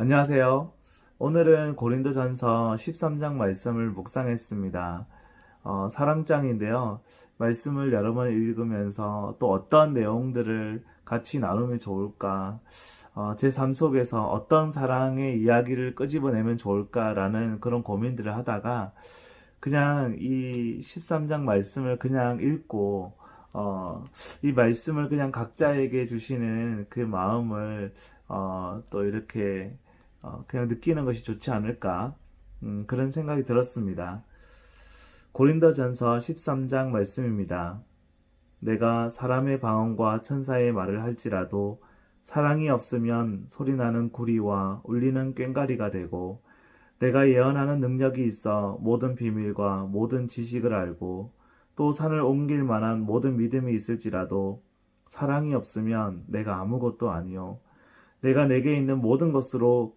안녕하세요. 오늘은 고린도전서 13장 말씀을 묵상했습니다. 어, 사랑장인데요. 말씀을 여러 번 읽으면서 또 어떤 내용들을 같이 나누면 좋을까? 어, 제 삶 속에서 어떤 사랑의 이야기를 끄집어내면 좋을까라는 그런 고민들을 하다가 그냥 이 13장 말씀을 그냥 읽고 어, 이 말씀을 그냥 각자에게 주시는 그 마음을 어, 또 이렇게 어, 그냥 느끼는 것이 좋지 않을까 음, 그런 생각이 들었습니다. 고린도전서 13장 말씀입니다. 내가 사람의 방언과 천사의 말을 할지라도 사랑이 없으면 소리나는 구리와 울리는 꽹과리가 되고 내가 예언하는 능력이 있어 모든 비밀과 모든 지식을 알고 또 산을 옮길 만한 모든 믿음이 있을지라도 사랑이 없으면 내가 아무것도 아니요 내가 내게 있는 모든 것으로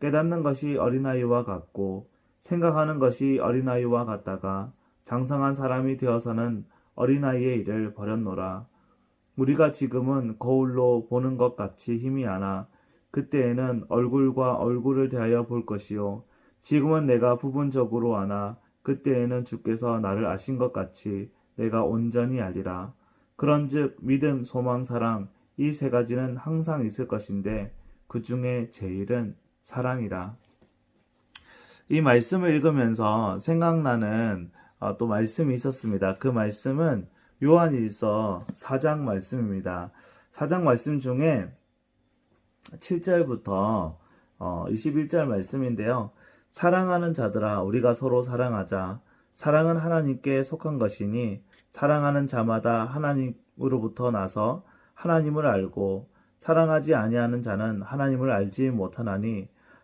깨닫는 것이 어린아이와 같고 생각하는 것이 어린아이와 같다가 장성한 사람이 되어서는 어린아이의 일을 버렸노라. 우리가 지금은 거울로 보는 것 같이 힘이 안아 그때에는 얼굴과 얼굴을 대하여 볼 것이요. 지금은 내가 부분적으로 아나 그때에는 주께서 나를 아신 것 같이 내가 온전히 알리라. 그런즉 믿음, 소망, 사랑 이 세 가지는 항상 있을 것인데 그 중에 제일은 사랑이라. 이 말씀을 읽으면서 생각나는 어, 또 말씀이 있었습니다. 그 말씀은 요한일서 4장 말씀입니다. 4장 말씀 중에 7절부터 어, 21절 말씀인데요. 사랑하는 자들아 우리가 서로 사랑하자. 사랑은 하나님께 속한 것이니 사랑하는 자마다 하나님으로부터 나서 하나님을 알고 사랑하지 아니하는 자는 하나님을 알지 못하나니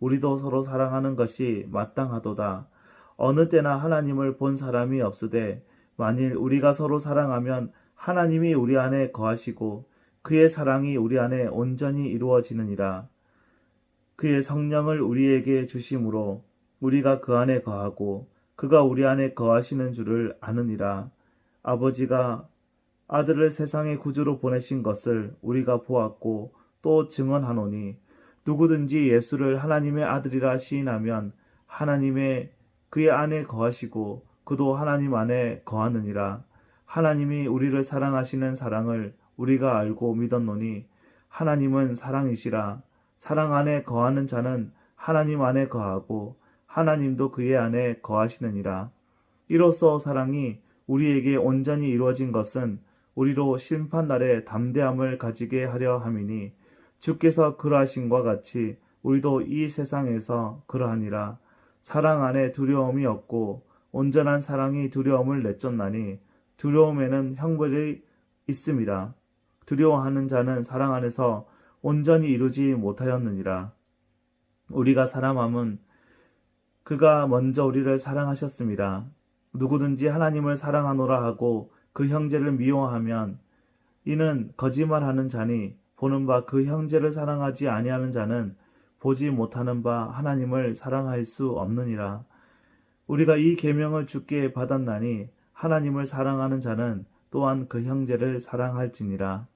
우리도 서로 사랑하는 것이 마땅하도다. 어느 때나 하나님을 본 사람이 없으되 만일 우리가 서로 사랑하면 하나님이 우리 안에 거하시고 그의 사랑이 우리 안에 온전히 이루어지느니라. 그의 성령을 우리에게 주심으로 우리가 그 안에 거하고 그가 우리 안에 거하시는 줄을 아느니라. 아버지가 아들을 세상의 구주로 보내신 것을 우리가 보았고 또 증언하노니 누구든지 예수를 하나님의 아들이라 시인하면 하나님의 그의 안에 거하시고 그도 하나님 안에 거하느니라. 하나님이 우리를 사랑하시는 사랑을 우리가 알고 믿었노니 하나님은 사랑이시라. 사랑 안에 거하는 자는 하나님 안에 거하고 하나님도 그의 안에 거하시느니라. 이로써 사랑이 우리에게 온전히 이루어진 것은 우리로 심판 날에 담대함을 가지게 하려 함이니 주께서 그러하신과 같이 우리도 이 세상에서 그러하니라. 사랑 안에 두려움이 없고 온전한 사랑이 두려움을 내쫓나니 두려움에는 형벌이 있음이라. 두려워하는 자는 사랑 안에서 온전히 이루지 못하였느니라. 우리가 사람함은 그가 먼저 우리를 사랑하셨습니다. 누구든지 하나님을 사랑하노라 하고 그 형제를 미워하면 이는 거짓말하는 자니 보는 바 그 형제를 사랑하지 아니하는 자는 보지 못하는 바 하나님을 사랑할 수 없느니라. 우리가 이 계명을 주께 받았나니 하나님을 사랑하는 자는 또한 그 형제를 사랑할지니라.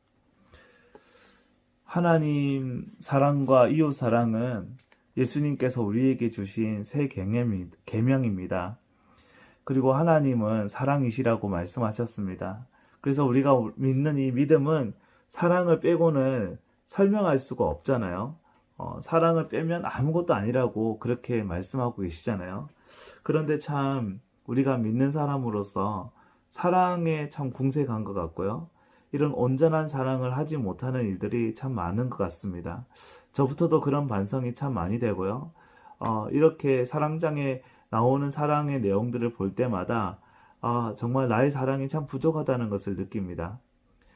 하나님 사랑과 이웃 사랑은 예수님께서 우리에게 주신 새 계명입니다. 그리고 하나님은 사랑이시라고 말씀하셨습니다. 그래서 우리가 믿는 이 믿음은 사랑을 빼고는 설명할 수가 없잖아요. 어, 사랑을 빼면 아무것도 아니라고 그렇게 말씀하고 계시잖아요. 그런데 참 우리가 믿는 사람으로서 사랑에 참 궁색한 것 같고요. 이런 온전한 사랑을 하지 못하는 일들이 참 많은 것 같습니다. 저부터도 그런 반성이 참 많이 되고요. 어, 이렇게 사랑장에 나오는 사랑의 내용들을 볼 때마다 아, 정말 나의 사랑이 참 부족하다는 것을 느낍니다.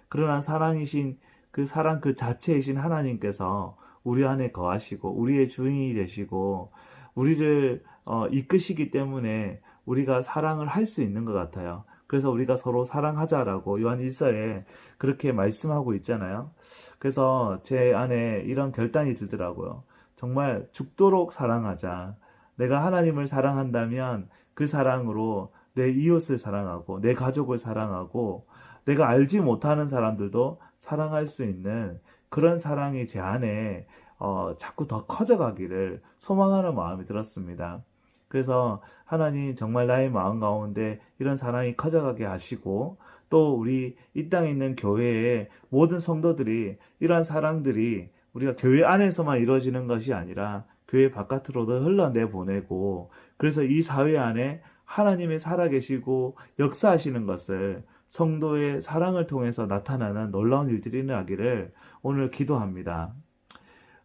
그러나 사랑이신 그 사랑 그 자체이신 하나님께서 우리 안에 거하시고 우리의 주인이 되시고 우리를 어, 이끄시기 때문에 우리가 사랑을 할 수 있는 것 같아요. 그래서 우리가 서로 사랑하자라고 요한 1서에 그렇게 말씀하고 있잖아요. 그래서 제 안에 이런 결단이 들더라고요. 정말 죽도록 사랑하자. 내가 하나님을 사랑한다면 그 사랑으로 내 이웃을 사랑하고 내 가족을 사랑하고 내가 알지 못하는 사람들도 사랑할 수 있는 그런 사랑이 제 안에 어, 자꾸 더 커져가기를 소망하는 마음이 들었습니다. 그래서 하나님 정말 나의 마음 가운데 이런 사랑이 커져가게 하시고 또 우리 이 땅에 있는 교회의 모든 성도들이 이러한 사랑들이 우리가 교회 안에서만 이루어지는 것이 아니라 교회 바깥으로도 흘러내 보내고 그래서 이 사회 안에 하나님의 살아계시고 역사하시는 것을 성도의 사랑을 통해서 나타나는 놀라운 일들이 일어나기를 오늘 기도합니다.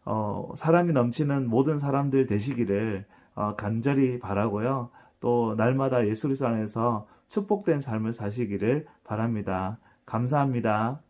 어, 사랑이 넘치는 모든 사람들 되시기를 어, 간절히 바라고요. 또 날마다 예수 그리스도 안에서 축복된 삶을 사시기를 바랍니다. 감사합니다.